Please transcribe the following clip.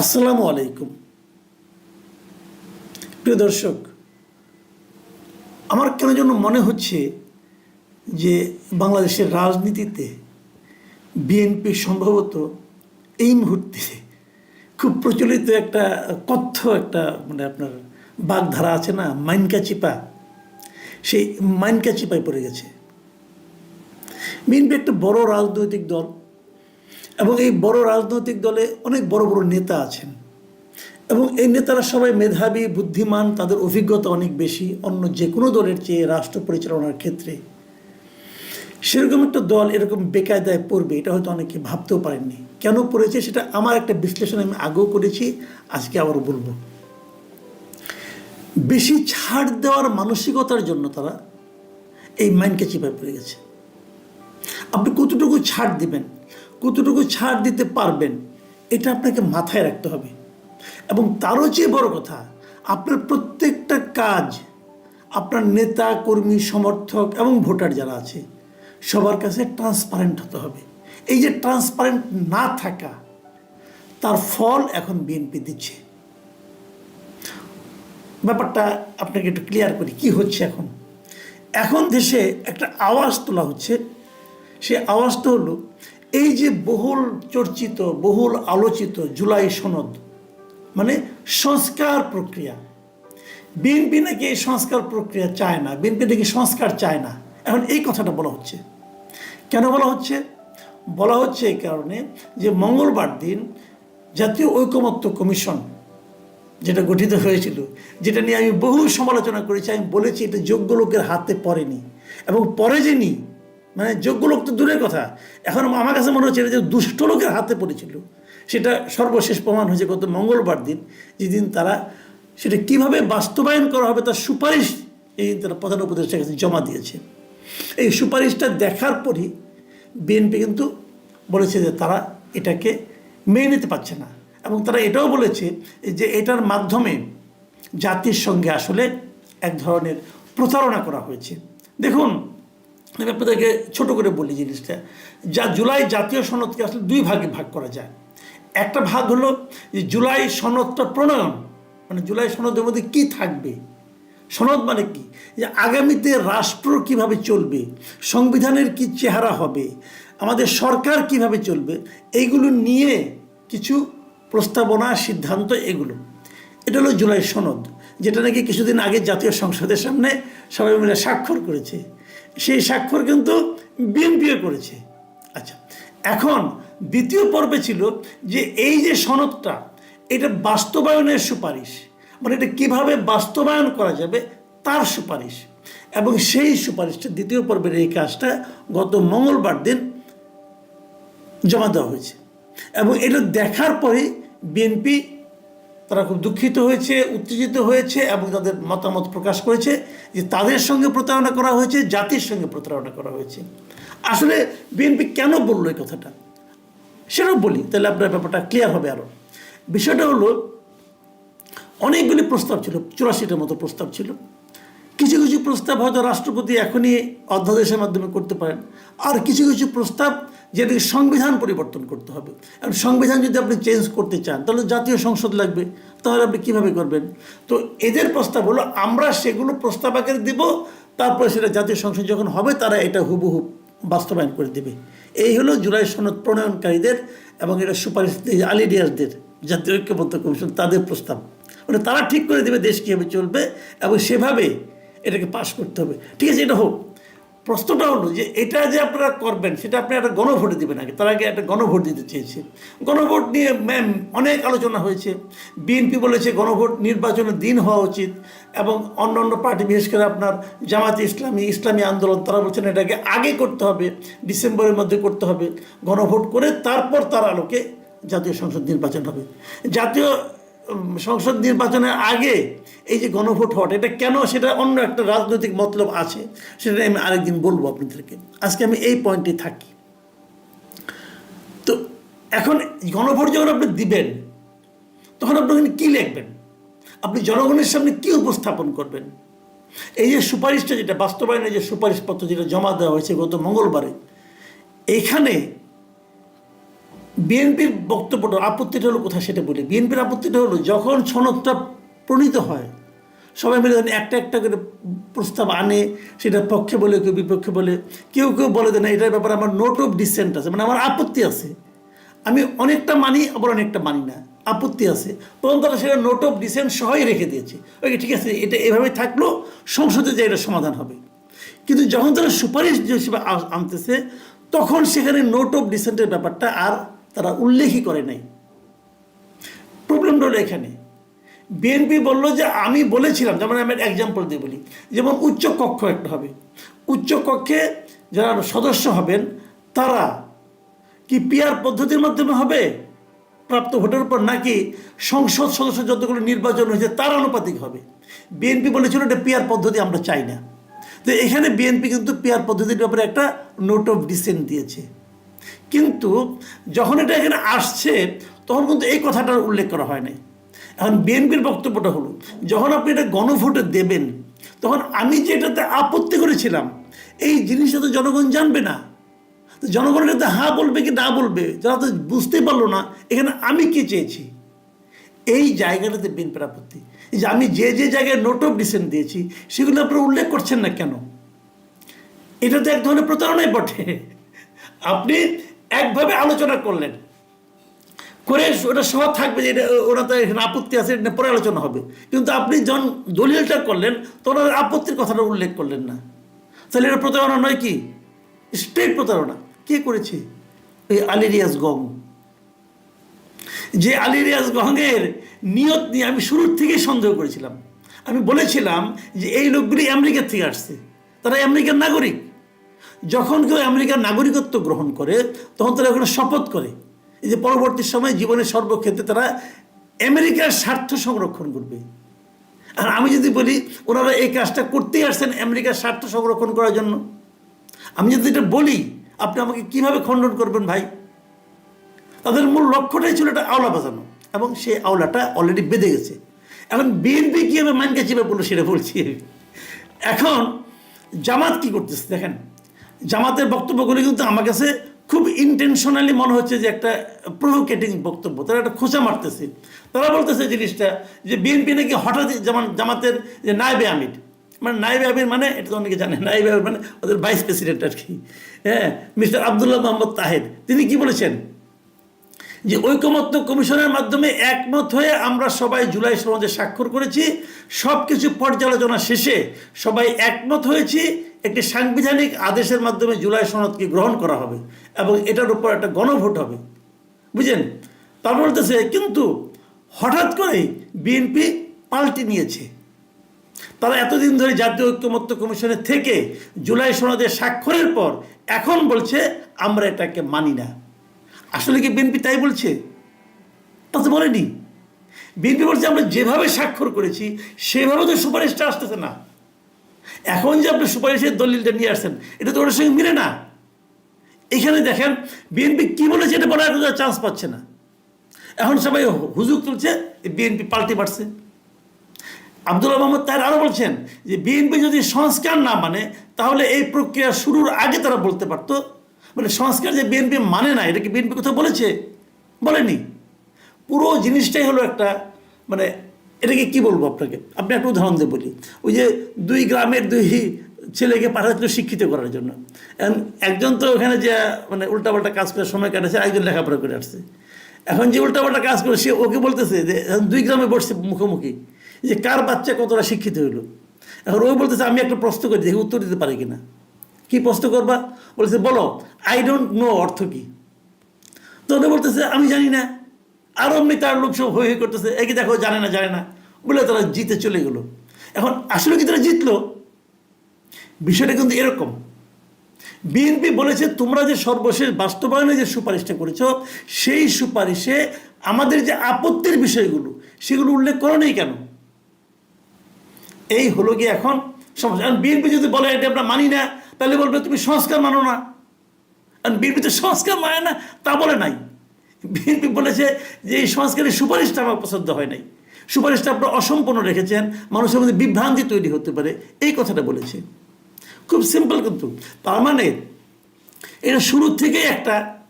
আসসালামু আলাইকুম। প্রিয় দর্শক, আমার কেন যেন মনে হচ্ছে যে বাংলাদেশের রাজনীতিতে বিএনপি সম্ভবত এই মুহূর্তে খুব প্রচলিত একটা কথ্য একটা মানে আপনার বাগধারা আছে না, মাইনকা চিপা। সেই মাইনকা চিপায় পড়ে গেছে। বিএনপি একটা বড় রাজনৈতিক দল এবং এই বড় রাজনৈতিক দলে অনেক বড় বড় নেতা আছেন। এবং এই নেতারা সবাই মেধাবী, বুদ্ধিমান, তাদের অভিজ্ঞতা অনেক বেশি, অন্য যে কোনো দলের চেয়ে রাষ্ট্র পরিচালনার ক্ষেত্রে। সেরকম একটা দল এরকম বেকায়দায় পড়বে, এটা হয়তো অনেকে ভাবতেও পারেননি। কেন পড়েছে সেটা আমার একটা বিশ্লেষণ আমি আগেও করেছি, আজকে আবারও বলব। বেশি ছাড় দেওয়ার মানসিকতার জন্য তারা এই মাইন্ডকে চিপায় পড়ে গেছে। আপনি কতটুকু ছাড় দিবেন? কতটুকু ছাড় দিতে পারবেন, এটা আপনাকে মাথায় রাখতে হবে। এবং তারও চেয়ে বড় কথা, আপনার প্রত্যেকটা কাজ, আপনার নেতা, কর্মী, সমর্থক এবং ভোটার যারা আছে, সবার কাছে ট্রান্সপারেন্ট হতে হবে। এই যে ট্রান্সপারেন্ট না থাকা, তার ফল এখন বিএনপি দিচ্ছে। ব্যাপারটা আপনাকে একটু ক্লিয়ার করি, কি হচ্ছে এখন? এখন দেশে একটা আওয়াজ তোলা হচ্ছে। সে আওয়াজটা হলো এই যে বহুল চর্চিত, বহুল আলোচিত জুলাই সনদ মানে সংস্কার প্রক্রিয়া। বিএনপি নাকি এই সংস্কার প্রক্রিয়া চায় না, বিএনপি নাকি সংস্কার চায় না? এখন এই কথাটা বলা হচ্ছে। কেন বলা হচ্ছে? বলা হচ্ছে এই কারণে যে মঙ্গলবার দিন জাতীয় ঐকমত্য কমিশন যেটা গঠিত হয়েছিল, যেটা নিয়ে আমি বহু সমালোচনা করেছি, আমি বলেছি এটা যোগ্য লোকের হাতে পড়েনি। এবং পরে যে নি মানে যোগ্য লোক তো দূরের কথা। এখন আমার কাছে মনে হচ্ছে এটা যে দুষ্ট লোকের হাতে পড়েছিল। সেটা সর্বশেষ প্রমাণ হয়েছে গত মঙ্গলবার দিন। যেদিন তারা সেটা কীভাবে বাস্তবায়ন করা হবে তার সুপারিশ এই তারা প্রধান উপদেষ্টার কাছে জমা দিয়েছে। এই সুপারিশটা দেখার পরই বিএনপি কিন্তু বলেছে যে তারা এটাকে মেনে নিতে পারছে না। এবং তারা এটাও বলেছে যে এটার মাধ্যমে জাতির সঙ্গে আসলে এক ধরনের প্রতারণা করা হয়েছে। দেখুন আমি আপনাদেরকে ছোট করে বলি জিনিসটা। যা জুলাই জাতীয় সনদকে আসলে দুই ভাগে ভাগ করা যায়। একটা ভাগ হলো যে জুলাই সনদটা প্রণয়ন মানে জুলাই সনদের মধ্যে কি থাকবে? সনদ মানে কি? যে আগামীতে রাষ্ট্র কীভাবে চলবে? সংবিধানের কি চেহারা হবে? আমাদের সরকার কীভাবে চলবে? এইগুলো নিয়ে কিছু প্রস্তাবনা, সিদ্ধান্ত এগুলো। এটা হলো জুলাই সনদ, যেটা নাকি কিছুদিন আগে জাতীয় সংসদের সামনে সবাই মিলে স্বাক্ষর করেছে। সেই স্বাক্ষর কিন্তু বিএনপিও করেছে। আচ্ছা এখন দ্বিতীয় পর্বে ছিল যে এই যে সনদটা, এটা বাস্তবায়নের সুপারিশ। মানে এটা কীভাবে বাস্তবায়ন করা যাবে তার সুপারিশ। এবং সেই সুপারিশটা দ্বিতীয় পর্বের এই কাজটা গত মঙ্গলবার দিন জমা দেওয়া হয়েছে। এবং এটা দেখার পরে বিএনপি তারা খুব দুঃখিত হয়েছে, উত্তেজিত হয়েছে এবং তাদের মতামত প্রকাশ করেছে যে তাদের সঙ্গে প্রতারণা করা হয়েছে, জাতির সঙ্গে প্রতারণা করা হয়েছে। আসলে বিএনপি কেন বলল এই কথাটা? সেটাও বলি, তাহলে আপনার ব্যাপারটা ক্লিয়ার হবে আরও বিষয়টা হলো, অনেকগুলি প্রস্তাব ছিল, চুরাশিটার মতো প্রস্তাব ছিল। কিছু কিছু প্রস্তাব হয়তো রাষ্ট্রপতি এখনই অধ্যাদেশের মাধ্যমে করতে পারেন। আর কিছু কিছু প্রস্তাব যেটাকে সংবিধান পরিবর্তন করতে হবে। আর সংবিধান যদি আপনি চেঞ্জ করতে চান, তাহলে জাতীয় সংসদ লাগবে। তাহলে আপনি কীভাবে করবেন? তো এদের প্রস্তাব হলো, আমরা সেগুলো প্রস্তাব আকারে দেব, তারপরে সেটা জাতীয় সংসদ যখন হবে, তারা এটা হুবহু বাস্তবায়ন করে দেবে। এই হলো জুলাই সনদ প্রণয়নকারীদের এবং এটা সুপারিশ আলিডিয়াসদের জাতীয় ঐক্যবদ্ধ কমিশন, তাদের প্রস্তাব। মানে তারা ঠিক করে দেবে দেশ কীভাবে চলবে এবং সেভাবে এটাকে পাশ করতে হবে। ঠিক আছে, এটা হোক। প্রশ্নটা হলো যে এটা যে আপনারা করবেন, সেটা আপনি একটা গণভোটে দেবেন আগে। তার আগে একটা গণভোট দিতে চেয়েছে। গণভোট নিয়ে ম্যাম অনেক আলোচনা হয়েছে। বিএনপি বলেছে গণভোট নির্বাচনের দিন হওয়া উচিত এবং অন্য অন্য পার্টি, বিশেষ করে আপনার জামাতে ইসলামী ইসলামী আন্দোলন, তারা বলছেন এটাকে আগে করতে হবে, ডিসেম্বরের মধ্যে করতে হবে। গণভোট করে তারপর তার আলোকে জাতীয় সংসদ নির্বাচন হবে। জাতীয় সংসদ নির্বাচনের আগে এই যে গণভোট হওয়াটা, এটা কেন সেটা অন্য একটা রাজনৈতিক মতলব আছে, সেটা আমি আরেকদিন বলব আপনাদেরকে। আজকে আমি এই পয়েন্টে থাকি। তো এখন গণভোট যখন আপনি দিবেন, তখন আপনি ওখানে কী লিখবেন? আপনি জনগণের সামনে কী উপস্থাপন করবেন? এই যে সুপারিশটা যেটা, বাস্তবায়নের যে সুপারিশপত্র যেটা জমা দেওয়া হয়েছে গত মঙ্গলবারে এইখানে বিএনপির বক্তব্যটা, আপত্তিটা হলো কোথায় সেটা বলি। বিএনপির আপত্তিটা হলো যখন সনদটা প্রণীত হয়, সবাই মিলে একটা একটা করে প্রস্তাব আনে, সেটা পক্ষে বলে, কেউ বিপক্ষে বলে, কেউ কেউ বলে দেয় না, এটার ব্যাপারে আমার নোট অফ ডিসেন্ট আছে মানে আমার আপত্তি আছে। আমি অনেকটা মানি, আবার অনেকটা মানি না, আপত্তি আছে। তখন তারা সেটা নোট অফ ডিসেন্ট সহই রেখে দিয়েছে। ওকে ঠিক আছে, এটা এভাবে থাকলেও সংসদে যে এটা সমাধান হবে। কিন্তু যখন তারা সুপারিশ হিসেবে আনতেছে, তখন সেখানে নোট অফ ডিসেন্টের ব্যাপারটা আর তারা উল্লেখই করে নাই। প্রবলেমটা হলো এখানে। বিএনপি বলল যে, আমি বলেছিলাম, যেমন আমি এক্সাম্পল দিয়ে বলি, যেমন উচ্চ কক্ষ একটা হবে। উচ্চ কক্ষে যারা সদস্য হবেন, তারা কি পিয়ার পদ্ধতির মাধ্যমে হবে? প্রাপ্ত ভোটের উপর নাকি সংসদ সদস্য যতগুলো নির্বাচন হয়েছে, তার আনুপাতিক হবে। বিএনপি বলেছিল এটা পিয়ার পদ্ধতি আমরা চাই না। তো এখানে বিএনপি কিন্তু পিয়ার পদ্ধতির ব্যাপারে একটা নোট অফ ডিসেন্ট দিয়েছে। কিন্তু যখন এটা এখানে আসছে, তখন কিন্তু এই কথাটার উল্লেখ করা হয় নাই। এখন বিএনপির বক্তব্যটা হলো, যখন আপনি এটা গণভোটে দেবেন, তখন আমি যেটাতে আপত্তি করেছিলাম, এই জিনিসটা তো জনগণ জানবে না। তো জনগণ এটাতে হ্যাঁ বলবে কি না বলবে, যারা তো বুঝতেই পারল না, এখানে আমি কি চেয়েছি? এই জায়গাটাতে বিএনপির আপত্তি। যে আমি যে যে জায়গায় নোট অফ ডিসেন্ট দিয়েছি, সেগুলো আপনারা উল্লেখ করছেন না কেন? এটা তো এক ধরনের প্রতারণাই বটে। আপনি একভাবে আলোচনা করলেন। করে ওটা সব থাকবে যে এটা, ওরা তো এখানে আপত্তি আছে, এটা পরে আলোচনা হবে। কিন্তু আপনি যখন দলিলটা করলেন, তখন আপত্তির কথাটা উল্লেখ করলেন না। তাহলে এটা প্রতারণা নয় কি? স্ট্রেট প্রতারণা। কে করেছে? এই আলিরিয়াস গং। যে আলিরিয়াস গঙ্গের নিয়ত নিয়ে আমি শুরুর থেকেই সন্দেহ করেছিলাম। আমি বলেছিলাম যে এই লোকগুলি আমেরিকার থেকে আসছে। তারা আমেরিকার নাগরিক। যখন কেউ আমেরিকার নাগরিকত্ব গ্রহণ করে, তখন তারা ওখানে শপথ করে। এই যে পরবর্তী সময় জীবনের সর্বক্ষেত্রে তারা আমেরিকার স্বার্থ সংরক্ষণ করবে। আর আমি যদি বলি, ওনারা এই কাজটা করতেই আসছেন আমেরিকার স্বার্থ সংরক্ষণ করার জন্য। আমি যদি এটা বলি, আপনি আমাকে কীভাবে খণ্ডন করবেন ভাই? তাদের মূল লক্ষ্যটাই ছিল এটা আওলা বাজানো, এবং সেই আওলাটা অলরেডি বেঁধে গেছে। এখন বিএনপি কীভাবে মানকে চিপে পড়ল সেটা বলছি এখন জামাত কি করতেছে দেখেন জামাতের বক্তব্যগুলি কিন্তু আমার কাছে খুব ইন্টেনশনালি মনে হচ্ছে যে একটা প্রভোকেটিং বক্তব্য। তারা একটা খোঁচা মারতেছে। তারা বলতেছে জিনিসটা যে বিএনপি নাকি হঠাৎ যেমন জামাতের যে নাইবে আমির মানে নাইবে আমির মানে এটা তো অনেকে জানে নাইবে আমির মানে ওদের ভাইস প্রেসিডেন্ট আর কি। হ্যাঁ মিস্টার আবদুল্লাহ মোহাম্মদ তাহের, তিনি কি বলেছেন? যে ঐকমত্য কমিশনের মাধ্যমে একমত হয়ে আমরা সবাই জুলাই সমাজে স্বাক্ষর করেছি সব কিছু পর্যালোচনা শেষে সবাই একমত হয়েছি একটি সাংবিধানিক আদেশের মাধ্যমে জুলাই সনদকে গ্রহণ করা হবে এবং এটার উপর একটা গণভোট হবে। বুঝলেন? তার বলতেছে, কিন্তু হঠাৎ করেই বিএনপি পাল্টি নিয়েছে। তারা এতদিন ধরে জাতীয় ঐক্যমত্য কমিশনের থেকে জুলাই সনদে স্বাক্ষরের পর এখন বলছে, আমরা এটাকে মানি না। আসলে কি বিএনপি তাই বলছে? তা তো বলেনি। বিএনপি বলছে, আমরা যেভাবে স্বাক্ষর করেছি, সেভাবে তো সুপারিশটা আসতেছে না। এখন যে আপনি সুপারিশের দলিলটা নিয়ে আসছেন, এটা তো ওটার সঙ্গে মিলে না। এখানে দেখেন, বিএনপি কি বলেছে এটা বলার কোনো চান্স পাচ্ছে না। এখন সবাই হুজুক তুলছে বিএনপি পাল্টে পারছে আব্দুল্লাহ মোহাম্মদ তার আরও বলছেন যে, বিএনপি যদি সংস্কার না মানে তাহলে এই প্রক্রিয়া শুরুর আগে তারা বলতে পারতো। মানে সংস্কার যে বিএনপি মানে না, এটা কি বিএনপি কোথাও বলেছে? বলেনি। পুরো জিনিসটাই হলো একটা মানে এটাকে কি বলব আপনাকে? আপনি একটা উদাহরণ দিয়ে বলি। ওই যে দুই গ্রামের দুই ছেলেকে পাঠাচ্ছিল শিক্ষিত করার জন্য। একজন তো ওখানে যে মানে উল্টাপাল্টা কাজ করে সময় কাটাচ্ছে একজন লেখাপড়া করে আসছে। এখন যে উল্টাপাল্টা কাজ করে, সে ওকে বলতেছে যে দুই গ্রামে বসছে মুখোমুখি। যে কার বাচ্চা কতটা শিক্ষিত হইল? এখন ওই বলতেছে, আমি একটা প্রশ্ন করি, দেখি উত্তর দিতে পারি কিনা। কি প্রশ্ন করবা? বলছে বলো আই ডোন্ট নো অর্থ কি? তো উনি বলতেছে, আমি জানি না। আর অমনি তার লোক সব হয়ে করতেছে। একে দেখো, জানে না জানে না। বলে তারা জিতে চলে গেলো। এখন আসলে কি তারা জিতলো? বিষয়টা কিন্তু এরকম। বিএনপি বলেছে, তোমরা যে সর্বশেষ বাস্তবায়নে যে সুপারিশটা করেছ, সেই সুপারিশে আমাদের যে আপত্তির বিষয়গুলো, সেগুলো উল্লেখ করো নেই কেন? এই হলো গিয়ে এখন সমস্যা। এখন বিএনপি যদি বলে, এটা আমরা মানি না তাহলে বলবে, তুমি সংস্কার মানো না। কারণ বিএনপি তো সংস্কার মানে না, তা বলে নাই। বিএনপি বলেছে যে এই সংস্কারের সুপারিশটা আমার পছন্দ হয় নাই। সুপারিশটা আপনারা অসম্পূর্ণ রেখেছেন, মানুষের মধ্যে বিভ্রান্তি তৈরি হতে পারে, এই কথাটা বলেছে। খুব সিম্পল কিন্তু, তার মানে এটা শুরু থেকেই একটা